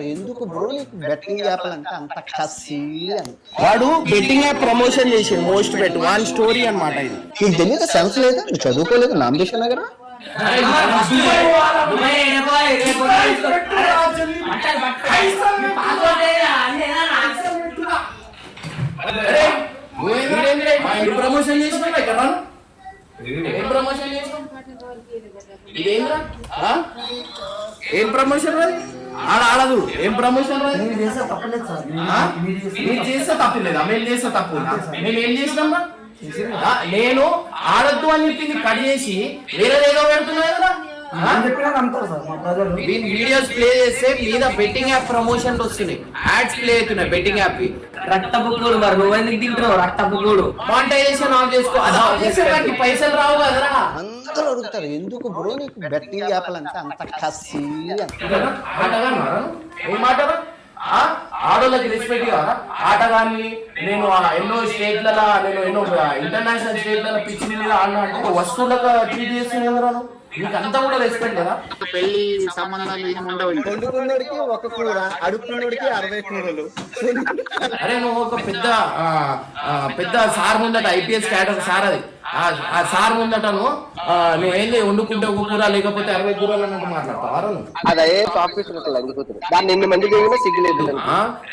అడుగుతారు ఎందుకు బ్రో నీకు బెట్టింగ్ యాప్లు అంటే అంత కసి అని. వాడు బెట్టింగ్ యాప్ ప్రమోషన్ చేసి మోస్ట్ బెట్ వన్ స్టోరీ అన్నమాట ఇది. నీకు తెలియదు సెన్స్ లేదు? నువ్వు చదువుకోలేదు నామినేషన్ ప్రమోషన్ చేసిన ఏం ప్రమోషన్ చేసిన ఇదేంద్రా? ఏం ప్రమోషన్ ఆడ ఆడదు. ఏం ప్రమోషన్ మీరు చేస్తే తప్పలేదు సార్? మీరు చేస్తే తప్పులేదా మేము చేస్తే తప్పు? మేము ఏం చేసినామా? నేను ఆడద్దు అని చెప్పింది కట్ చేసి వేరే ఏదో పెడుతున్నా కదా? నేను చెప్పినా నమ్ముతారు సార్ మా ప్రజలు వీన్ వీడియోస్ ప్లే చేస్తే మీద బెట్టింగ్ యాప్ ప్రమోషన్ వస్తున్నాయి యాడ్స్ ప్లే అవుతున్నాయి బెట్టింగ్ యాప్ రక్తపుక్కుడు మరి నువ్వు ఎందుకు తింటున్నావు రక్తపుక్కుడు? మానిటైజేషన్ ఆన్ చేసుకో. అది ఆన్ చేస్తే వాటికి పైసలు రావు కదరా. అందరూ అడుగుతారు ఎందుకు బ్రో నీకు బెట్టింగ్ యాప్లు అంటే అంత కసి ఏం? ఆడోళ్ళకి రెస్పెక్ట్ కాదా ఆటగాన్ని నేను ఆ ఎన్నో స్టేట్లలో నేను ఎన్నో ఇంటర్నేషనల్ స్టేట్లలో పిచ్చి మీద ఆడినా అంటే వస్తువులకు ట్రీట్ చేస్తుంది కదా నీకు అంతా కూడా రెస్పెక్ట్ కదా? పెళ్ళి సంబంధాలు ఏమి ఉండవు ఇంకా. వండుకున్నోడికి ఒక కూర అడుక్కున్నోడికి అరవై కూరలు. అరే నువ్వు ఒక పెద్ద పెద్ద సార్ ముందట ఐపీఎస్ క్యాడర్ సార్ అది. ఆ సార్ ముందట నువ్వు ఏంది వండుకుంటే ఒక కూర లేకపోతే అరవై కూరలు అన్నట్టు మాట్లాడతావు? నువ్వు అదే ఆఫీస్ లంగిపోతుంది దాన్ని ఎన్ని మంది దిగినా సిగ్గులేదు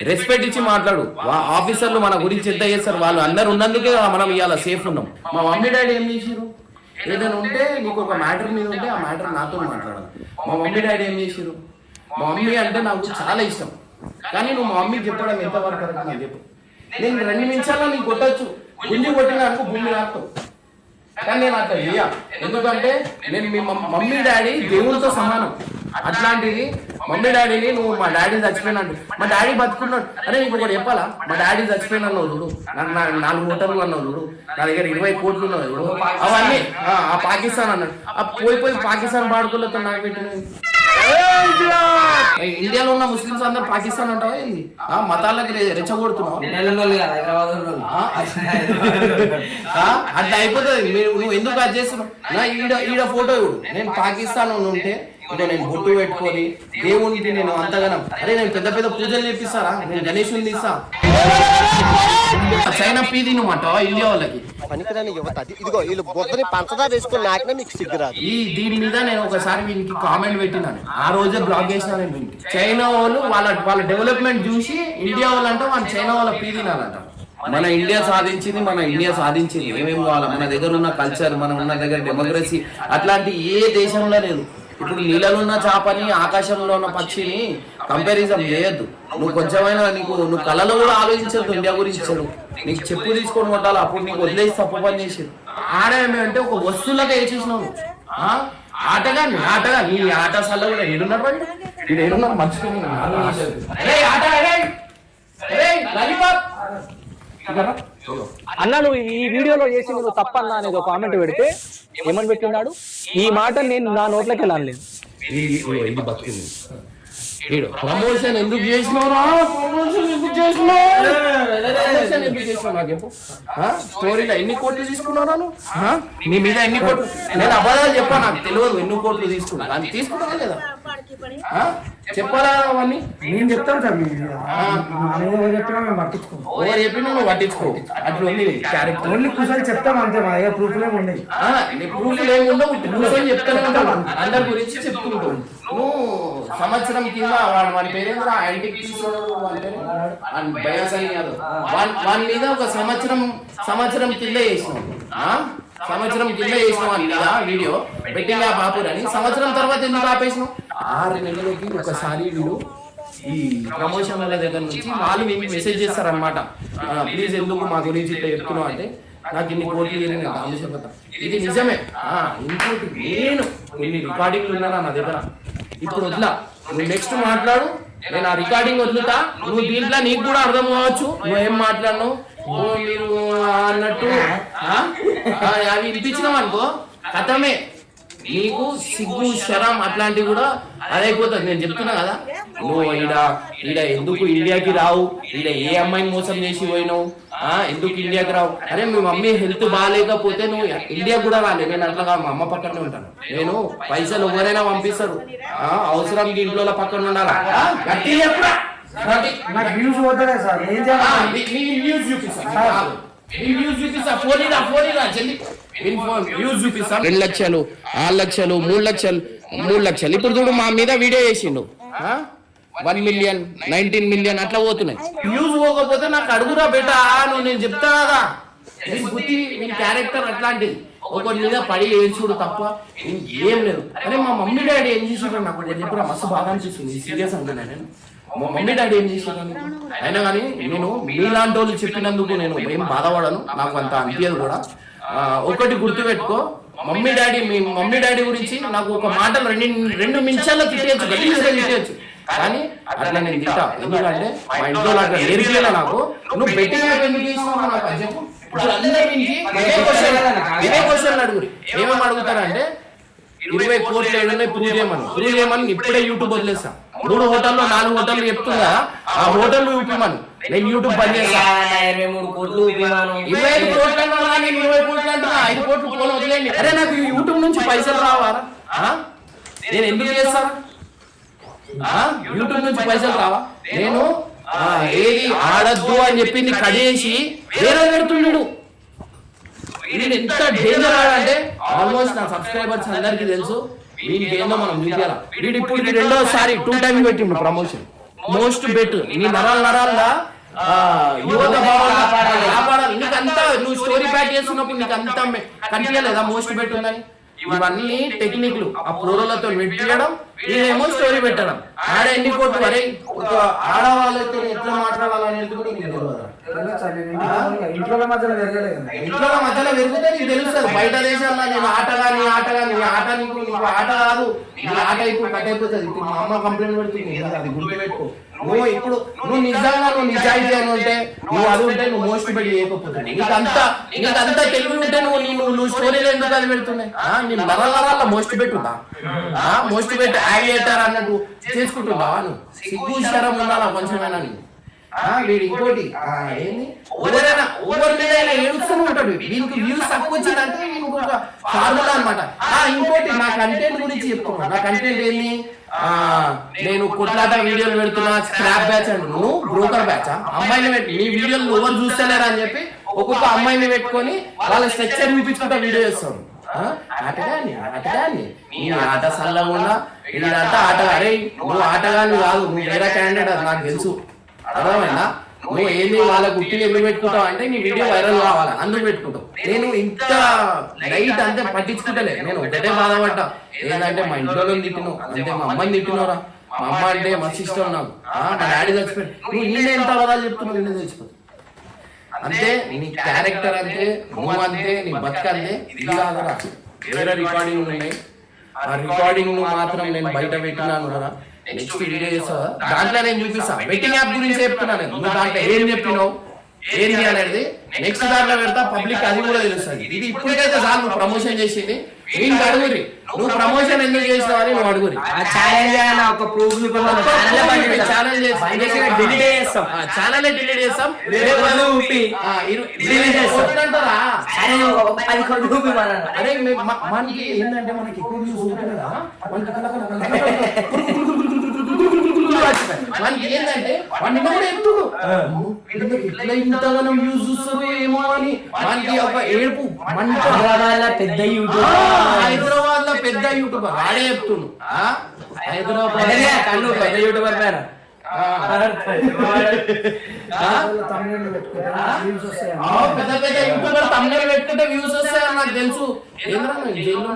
రెస్పెక్ట్ ఇచ్చి మాట్లాడు. ఆఫీసర్లు మన గురించి ఎంత చేస్తారు. వాళ్ళు అందరు ఉన్నందుకే మనం ఇవాళ సేఫ్ ఉన్నాం. మా మమ్మీ డాడీ ఏం చేసిరు ఏదైనా ఉంటే నీకు ఒక మ్యాటర్ మీద ఉంటే ఆ మ్యాటర్ నాతో మాట్లాడాలి. మా మమ్మీ డాడీ ఏం చేసిరు మా మమ్మీ అంటే నాకు చాలా ఇష్టం. కానీ నువ్వు మా మమ్మీకి చెప్పడం ఎంతవరకు కరెక్ట్ నాకు చెప్పు. నేను రెండు నిమిషాల్లో నీకు కొట్టచ్చు. గుంజి కొట్టిన అనుకో భూమి రాస్తావు కానీ నేను అట్లా ఇయ్యా ఎందుకంటే నేను మీ మమ్మీ డాడీ దేవుడితో సమానం. అట్లాంటిది మమ్మీ డాడీని నువ్వు మా డాడీ చచ్చిపోయినాడు మా డాడీ బతుకున్నాడు. అరే నీకు ఒకటి చెప్పాలా? మా డాడీ చచ్చిపోయినా అన్నావు చూడు. నాకు నాలుగు హోటల్లు అన్నావు చూడు. నా దగ్గర ఇరవై కోట్లు ఉన్నాయి చూడు. అవన్నీ ఆ, పాకిస్తాన్ అన్నాడు. ఆ పోయి పోయి పాకిస్తాన్ బాడుకోలతో నాకు పెట్టినవి. ఇండియాలో ఉన్న ముస్లిమ్స్ అందరు పాకిస్తాన్ అంటావా ఏంది? ఆ, మతాలకి రెచ్చగొడుతున్నావు? అట్లా అయిపోతుంది. నువ్వు ఎందుకు అది చేస్తున్నావు? నా ఈడ ఈడ ఫోటో నేను పాకిస్తాన్ ఉంటే ఇక నేను బొట్టు పెట్టుకొని దేవునికి నేను అంతగానం. అరే నేను పెద్ద పెద్ద పూజలు చేపిస్తారా? నేను గణేషుని తీస్తా. చైనా పీ తినమంటావా ఇండియా వాళ్ళకి. పనికిరాని యువత. ఇదిగో వీళ్ళు బొద్దని పంచదార వేసుకుని నాకినా మీకు సిగ్గురాదు. ఈ దీని మీద నేను ఒకసారి వీనికి కామెంట్ పెట్టినాను ఆ రోజే బ్లాక్ చేసిన నేను వీనికి. చైనా వాళ్ళు వాళ్ళ వాళ్ళ డెవలప్మెంట్ చూసి ఇండియా వాళ్ళు అంటే వాళ్ళు చైనా వాళ్ళ పీ తినాలంట. మన ఇండియా సాధించింది మన ఇండియా సాధించింది. ఏమేమి కావాలి? మన దగ్గర ఉన్న కల్చర్ మన ఉన్న దగ్గర డెమోక్రసీ అట్లాంటి ఏ దేశంలో లేదు. ఇప్పుడు నీళ్ళలో ఉన్న చేపని ఆకాశంలో ఉన్న పక్షిని కంపారిజన్ చేయొద్దు. నువ్వు కొంచెమైనా నీకు నువ్వు కళలో కూడా ఆలోచించద్దు ఇండియా గురించి నీకు చెప్పు తీసుకొని కొట్టాలి అప్పుడు నీకు వదిలేసి తప్పు పని చేసి ఆడేమి అంటే ఒక వస్తువులాగా వేసేసినావు ఆ? ఆటగా నీ ఆటగా నీ ఆట సల్ల కూడా ఏడున్నారు మర్చిపోయి అన్న నువ్వు ఈ వీడియోలో చేసి నువ్వు తప్పన్నా అనేది ఒక కామెంట్ పెడితే ఏమని పెట్టినాడు ఈ మాట నేను నా నోట్లోకి బతికింది. ఈడు ప్రమోషన్ ఎందుకు చేసినావురా? ప్రమోషన్ ఎందుకు చేసినావు? స్టోరీలో ఎన్ని కోట్లు తీసుకున్నావు? నీ మీద ఎన్ని కోట్లు? నేను అబద్ధాలు చెప్పా నాకు తెలియదు ఎన్ని కోట్లు తీసుకున్నా తీసుకున్నావా లేదా? చెప్పాలా అవన్నీ? నేను చెప్తాను సార్ ఎవరు నువ్వు పట్టించుకో. అట్లా ఉంది. క్యారెక్టర్ ఓన్లీ చెప్తాం అంతే మా దగ్గర ఏమి ప్రూఫ్ ఏముండవు కూర్చొని చెప్తానే ఉంటావు. అందరి గురించి చెప్తుంటావు. నువ్వు సంవత్సరం కింద వాడు వాడి పేరేంద్ర? తీసుకున్నాడు బయాసని వాడి వాడి మీద ఒక సంవత్సరం సంవత్సరం కింద ఆ? సంవత్సరం కింద చేసినావు వాడి మీద వీడియో. బెట్టింగ్ యాప్ ఆపురని సంవత్సరం తర్వాత ఎందుకు ఆపేసినావు? ఆరు నెలలకి ఒకసారి వీడు ఈ ప్రమోషన్ల దగ్గర నుంచి వాళ్ళు మీకు మెసేజ్ చేస్తారనమాట ప్లీజ్ ఎందుకు మా గురించి ఇట్లా చెప్తున్నావు? అంటే నాకు ఇన్ని కోట్లు ఇయ్యని నేను ఆలోచన ఇది నిజమే. ఇంకోటి నేను ఇన్ని రికార్డింగ్లు ఉన్నానా నా దగ్గర? ఇప్పుడు వదిలా. నువ్వు నెక్స్ట్ మాట్లాడు నేను ఆ రికార్డింగ్ వదులుతా. నువ్వు దీంట్లో నీకు కూడా అర్థం కావచ్చు. నువ్వు ఏం మాట్లాడను మీరు అన్నట్టు అవి వినిపించినావు అనుకో కథమే. నీకు సిగ్గు శరం అట్లాంటివి కూడా అదైపోతుంది నేను చెప్తున్నా కదా. నువ్వు ఈడ ఈడ ఎందుకు ఇండియాకి రావు? ఈడ ఏ అమ్మాయిని మోసం చేసి పోయినావు? ఆ, ఎందుకు ఇండియాకి రావు? అరే మీ మమ్మీ హెల్త్ బాగాలేకపోతే నువ్వు ఇండియా కూడా రాలే. నేను అట్లా కాదు, మా అమ్మ పక్కనే ఉంటాను. నేను పైసలు ఎవరైనా పంపిస్తారు. ఆ, అవసరానికి ఇంట్లో పక్కన ఉండాలా? ఆ, గట్టిగా చెప్పురా. గట్టి- నాకు వ్యూస్ పోతలే సార్. ఏం ఆ, చేయాలి నీ- రెండు లక్షలు ఆరు లక్షలు మూడు లక్షలు మూడు లక్షలు. ఇప్పుడు చూడు మా మీద వీడియో చేసిండు. వన్ మిలియన్ నైన్టీన్ మిలియన్ అట్లా పోతున్నాయి. వ్యూస్ పోకపోతే నాకు అడుగురా బేటా నువ్వు నేను చెప్తా కదా. నీ బుద్ధి నీ క్యారెక్టర్ అట్లాంటిది. ఒకరి మీద పడి ఏడ్చుడు తప్ప ఏం లేదు. అరే మా మమ్మీ డాడీ ఏం చేసారు నాకు చెప్పురా? మస్తు బాగా అనిపిస్తుంది. సీరియస్ అంటున్నా నేను. మమ్మీ డాడీ ఏం చేసారు అయినా కానీ నేను మీలాంటి వాళ్ళు చెప్పినందుకు నేను ఏం బాధపడను. నాకు అంత అనిపించదు కూడా. ఒకటి గుర్తుపెట్టుకో. మమ్మీ డాడీ మీ మమ్మీ డాడీ గురించి నాకు ఒక మాటలు రెండు రెండు నిమిషాల్లో తిట్టేయచ్చు గట్టిగా తిట్టేయచ్చు. కానీ అట్లా నేను తింటా ఎందుకంటే మా ఇంట్లో అట్లా నేర్పియాల నాకు? నువ్వు బెట్టింగ్ యాప్ ఎందుకు చేసినావు నాకు అది చెప్పు. ఇదే క్వశ్చన్ అడుగురి ఏమేమి అడుగుతారంటే ఇరవై కోట్లు ఏడున్నాయి ప్రూవ్ చేయమని. ప్రూవ్ చేయమని ఇప్పుడే యూట్యూబ్ వదిలేస్తా. మూడు హోటల్లో నాలుగు హోటళ్ళు చెప్తుందా ఆ హోటల్ చూపిమని. నేను యూట్యూబ్ బంద్ చేస్తా. ఇరవై మూడు కోట్లు విమానం ఇరవై ఐదు కోట్లు అన్నా నేను ఇరవై కోట్లు అంటున్నా. ఐదు కోట్లు ఫోన్ వదిలేండి అరే నాకు యూట్యూబ్ నుంచి పైసలు రావారా? నేను ఎందుకు చేస్తాను? యూట్యూబ్ నుంచి పైసలు రావా? నేను ఏది ఆడద్దు అని చెప్పింది కడేసి వేరే పెడుతున్నాడు వీడు ఎంత డేంజర్ అంటే ఆల్మోస్ట్ నా సబ్స్క్రైబర్స్ అందరికీ తెలుసు. వీనికి ఏందో మనం చూపించాల? వీడు ఇప్పుడు ఇది రెండోసారి టూ పెట్టిండు ప్రమోషన్ మోస్ట్ బెట్ నీ నరాలు నరాల్లో ఆ, యువత భావాలు కాపాడాలి. కాపాడాలి. నీకు అంతా నువ్వు స్టోరీ ప్యాక్ చేస్తున్నప్పుడు నీకు అంతా కనిపించలేదా? మోస్ట్ బెట్ ఉందని ఇవన్నీ టెక్నిక్లు ఆ ప్రోలతో ఇదేమో స్టోరీ పెట్టడం ఆడ ఎన్ని కోట్లు? అరే ఒక ఆడవాళ్ళతో ఎట్లా మాట్లాడాలనేది కూడా నీకు తెలియదు ఇంట్లో- మధ్యలో ఇంట్లో మధ్యలో పెరిగితే నీకు తెలుస్తుంది. బయట దేశాల్లో నేను ఆటగా నీ ఆటగా నీ ఆట నీకు నీకు ఆట కాదు. నీ ఆట ఇప్పుడు కట్ అయిపోతుంది. ఇప్పుడు మా అమ్మ కంప్లైంట్ పెడుతుంది. అది గుర్తుపెట్టుకో నువ్వు ఇప్పుడు నువ్వు నిజంగా నువ్వు నిజాయితీ అని ఉంటే నువ్వు అది ఉంటే నువ్వు మోస్ట్ పెట్టి చేయకపోతుంది నీకు అంతా నీకు అంతా తెలివి ఉంటే నువ్వు నువ్వు నువ్వు స్టోరీలు ఎందుకు అది పెడుతున్నాయి? నేను నరనరాల మోస్ట్ పెట్టుందా మోస్ట్ పెట్టి యావియేటర్ అన్నట్టు చేసుకుంటున్నావా నువ్వు? సిగ్గు శరం ఉండాలా కొంచెమైనా నీకు వీడు ఇంకోటి ఏంది? ఎవరైనా ఎవరి మీద ఏడుస్తూనే ఉంటాడు. దీనికి వ్యూస్ తక్కువ వచ్చిందంటే వీనికి ఫార్ములా అనమాట ఇంకోటి నా కంటెంట్ గురించి చెప్తున్నా. నా కంటెంట్ ఏంది? నేను కొట్లాట వీడియోలు పెడుతున్నా స్క్రాప్ బ్యాచ్ అంటు నువ్వు బ్రోకర్ బ్యాచ్ అమ్మాయిని పెట్టి నీ వీడియోలు ఎవరు చూస్తలేరా అని చెప్పి ఒక్కొక్క అమ్మాయిని పెట్టుకొని వాళ్ళ స్ట్రక్చర్ చూపించుకుంటా వీడియో చేస్తాను ఆటగాని ఆటగాని నీ ఆట సల్లకుండా వీడంతా ఆట అరే నువ్వు ఆటగాని కాదు నువ్వు వేరే క్యాండిడేట్ అది నాకు తెలుసు. అర్థమైందా? నువ్వు ఏంది వాళ్ళ గుట్టిని ఎందుకు పెట్టుకుంటావు అంటే నీ వీడియో వైరల్ కావాలి అందుకు పెట్టుకుంటావు. నేను ఇంత లైట్ అంతే పట్టించుకుంటలే. నేను ఒకటే బాధపడ్డా. ఏంటంటే మా ఇంట్లో తిట్టిను అంతే మా అమ్మని తిట్టినోరా మా అమ్మ అంటే మస్తు ఇష్టం నాకు మా డాడీ చచ్చిపోయాడు. నువ్వు ఈయన ఎంత పదాలు చెప్తున్నావు? ఈయన చచ్చిపోతుంది అంతే నీ క్యారెక్టర్ అంతే నువ్వు అంతే నీ బతుకు అంతే ఇది కాదురా వేరే రికార్డింగ్ ఉన్నాయి. ఆ రికార్డింగ్ మాత్రం నేను బయట పెట్టినాను కదా నెక్స్ట్ వీడియో చేస్తా. దాంట్లో నేను చూపిస్తా. వెయిటింగ్ యాప్ గురించి చెప్తున్నాను నేను. నువ్వు దాంట్లో ఏం చెప్పినావు ఏంది అనేది నెక్స్ట్ దాంట్లో పెడతా. పబ్లిక్ అది కూడా తెలుస్తుంది. ఇది ఇప్పటికైతే చాలు ప్రమోషన్ చేసింది. నేను అడుగురి నువ్వు ప్రమోషన్ ఎందుకు చేసినావు అని నువ్వు అడుగురి ఆ ఛాలెంజ్ అయినా ఒక ప్రూఫ్ ఛానల్ డిలీట్ చేస్తాం. ఛానల్ డిలీట్ చేస్తాం. అది ఊపి. చేస్తాం. కొట్టంటారా? అరే మన మనకి ఏంటంటే మనకి ఎక్కువ వ్యూస్ కదా. మనకి కల కల కల కల వచ్చినాయి. మనకి ఏంటంటే వాడిని కూడా ఎప్పుడు? ఇట్లా ఇంతగానో వ్యూస్ చూస్తారు ఏమో అని ఒక ఏడుపు మంట హైదరాబాద్లో పెద్ద యూట్యూబ్ హైదరాబాద్లో పెద్ద యూట్యూబర్ వాడే చెప్తుండు? హైదరాబాద్ కన్ను పెద్ద యూట్యూబర్ పేరు. పెద్ద పెద్ద యూట్యూబర్ తమిళ పెట్టుకుంటే వ్యూస్ వస్తాయని నాకు తెలుసు. ఏంద్రా జైల్లో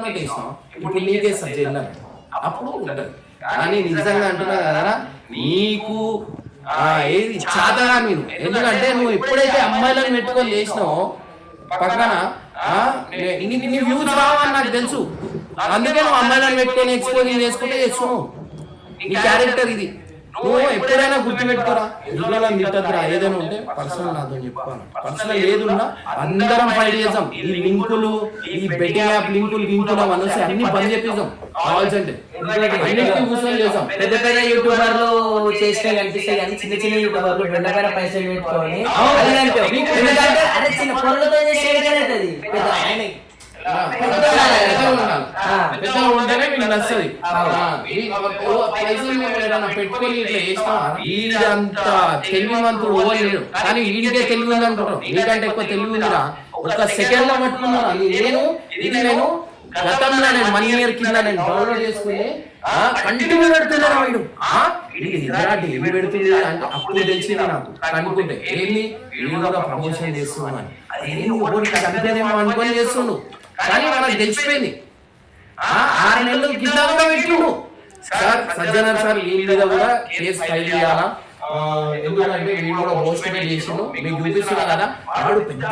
ఇప్పుడు నీకేస్తా జైల్లో అప్పుడు కానీ నిజంగా అంటున్నా కదరా నీకు ఆ, ఏది చాతగా మీరు? ఎందుకంటే నువ్వు ఎప్పుడైతే అమ్మాయిలను పెట్టుకొని చేసినావో పక్కన నీ వ్యూస్ రావని నాకు తెలుసు. అందుకే నువ్వు అమ్మాయిలను పెట్టుకొని ఎక్స్పోజింగ్ చేసుకుంటే చేస్తున్నావు. నీ క్యారెక్టర్ ఇది. నువ్వు ఎప్పుడైనా గుర్తుపెట్టుకోరా? ఇంట్లో తిట్టద్దురా? ఏదైనా ఉంటే పర్సనల్ నాతో చెప్పుకోవాలి? పర్సనల్ ఏదున్నా అందరం ఫైట్ చేద్దాం. ఈ లింకులు ఈ బెట్టింగ్ యాప్ లింకులు లింకులు అవన్నీ అన్ని బంద్ అన్నిటికీ కూర్చొని చేద్దాం పెద్ద పెద్ద యూట్యూబర్లు కనిపిస్తాయి కానీ చిన్న చిన్న యూట్యూబర్లు పైసలు చిన్న పొరలతో చేసేది పెద్ద ఆయన ఆ, పెద్దగా ఉంటేనే మీకు నచ్చది పెట్టుకొని ఇట్లా వీడంత మంత్రుడు కానీ వీడికే తెలివి ఉంది అంటారు వీడికంటే ఎక్కువ ఉందిరా. ఒక సెకండ్లో పట్టుకున్నాను నేను ఇది నేను గతంలో నేను వన్ ఇయర్ కింద నేను డౌన్లోడ్ చేసుకుని కంటిన్యూ పెడుతున్నాను వీడు. డైలీ పెడుతుంది అంటే అప్పుడు తెలిసింది నాకు. కనుక్కుంటే ఏంది? వీడు కూడా ప్రమోషన్ చేస్తున్నాను అనుకొని చేస్తుండు కానీ మనకు తెలిసిపోయింది ఆ, ఆరు నెలలు కింద కూడా పెట్టిండు. సార్ సజ్జనర్ సార్ వీళ్ళ మీద కూడా కేసు ఫైల్ చేయాలా? ఎందుకంటే వీళ్ళు కూడా మోస్ట్గా చేసిండు. మీకు చూపిస్తున్నా కదా వాడు పెద్ద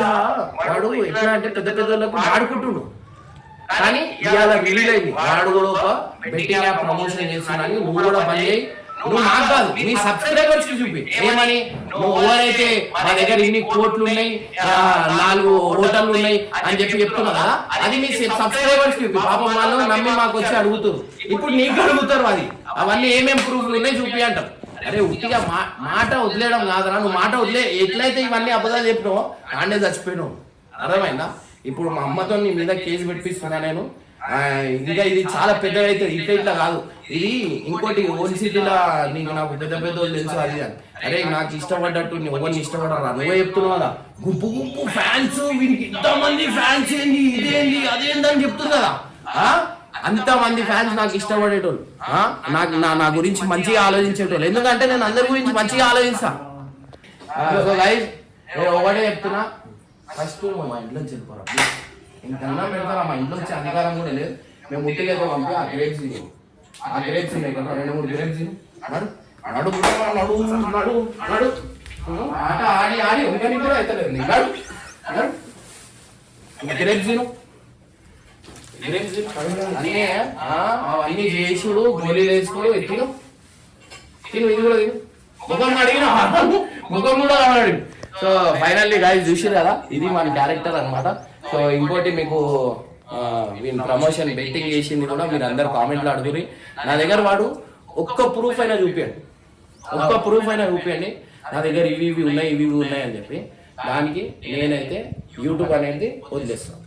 వాడు ఎట్లా అంటే పెద్ద పెద్ద వాళ్ళకు ఆడుకుంటుండు కానీ ఇవాళ రిలీజ్ అయింది. వాడు కూడా ఒక బెట్టింగ్ ప్రమోషన్ చేస్తున్నాను నువ్వు కూడా పని నువ్వు నాకు కాదు నీ సబ్స్క్రైబర్స్కి చూపి. ఏమని? నువ్వు ఎవరైతే మా దగ్గర ఇన్ని కోట్లు ఉన్నాయి. నాలుగు హోటళ్ళు ఉన్నాయి అని చెప్పి చెప్తున్నావు కదా? అది మీ సబ్స్క్రైబర్స్కి చూపి. పాపం వాళ్ళు నమ్మి మాకు వచ్చి అడుగుతారు. ఇప్పుడు నీకు అడుగుతారు. అది. అవన్నీ ఏమేం ప్రూఫ్లు ఉన్నాయి చూపి అంటారు. అరే ఉట్టిగా మాట వదిలేయడం కాదురా. నువ్వు మాట వదిలే. ఎట్లయితే ఇవన్నీ అబద్ధాలు చెప్పినావో ఆడే చచ్చిపోయినావు. అర్థమైందా? ఇప్పుడు మా అమ్మతో నీ మీద కేసు పెట్టిస్తున్నా నేను. ఇంకా ఇది చాలా పెద్దగా అవుతుంది ఇట్లా ఇట్లా కాదు. ఇది ఇంకోటి ఓన్ సిటీలో నీకు నాకు పెద్ద పెద్ద తెలుసు అది అని. అరే నాకు ఇష్టపడ్డట్టు ఎవరిని ఇష్టపడరా? నువ్వే చెప్తున్నావు కదా. గుంపు గుంపు ఫ్యాన్స్ ఇంత ఇంతమంది ఫ్యాన్స్ ఏంది ఇదేంది అదేందని చెప్తున్నా చెప్తుంది కదా. ఆ? అంతమంది ఫ్యాన్స్ నాకు ఇష్టపడేటోళ్ళు. నాకు నా నా గురించి మంచిగా ఆలోచించేటోళ్ళు. ఎందుకంటే నేను అందరి గురించి మంచిగా ఆలోచిస్తా. సో నేను ఒకటే చెప్తున్నా. ఫస్ట్ మా ఇంట్లో చెప్పరా ఇంకన్నా అన్నం పెడతారా మా ఇంట్లో వచ్చే అధికారం కూడా లేదు. మేము ముట్టిగా పంపి ఆ గ్రేప్స్ ఆ గ్రేప్స్ ఉన్నాయి కదా రెండు మూడు గ్రేప్స్ నడు నడు నడు నడు ఆట ఆడి ఆడి ఒక కూడా అవుతలేదు. నీకు నడు గ్రేప్స్ తిను గ్రేప్స్ అన్నీ అవన్నీ చేసుడు గోళీలు వేసుకోడు తిను. తిను ఇది కూడా తిను. ముఖం అడిగిన ముఖం కూడా అడిగి సో ఫైనల్లీ గాయస్ చూసి కదా? ఇది మన క్యారెక్టర్ అనమాట సో ఇంకోటి మీకు ఆ, వీని ప్రమోషన్ బెట్టింగ్ చేసింది కూడా మీరు అందరు కామెంట్లు అడుగురి నా దగ్గర వాడు ఒక్క ప్రూఫ్ అయినా చూపించండి ఒక్క ప్రూఫ్ అయినా చూపించండి నా దగ్గర ఇవి ఇవి ఉన్నాయి ఇవి ఇవి ఉన్నాయి అని చెప్పి. దానికి నేనైతే యూట్యూబ్ అనేది వదిలేస్తాను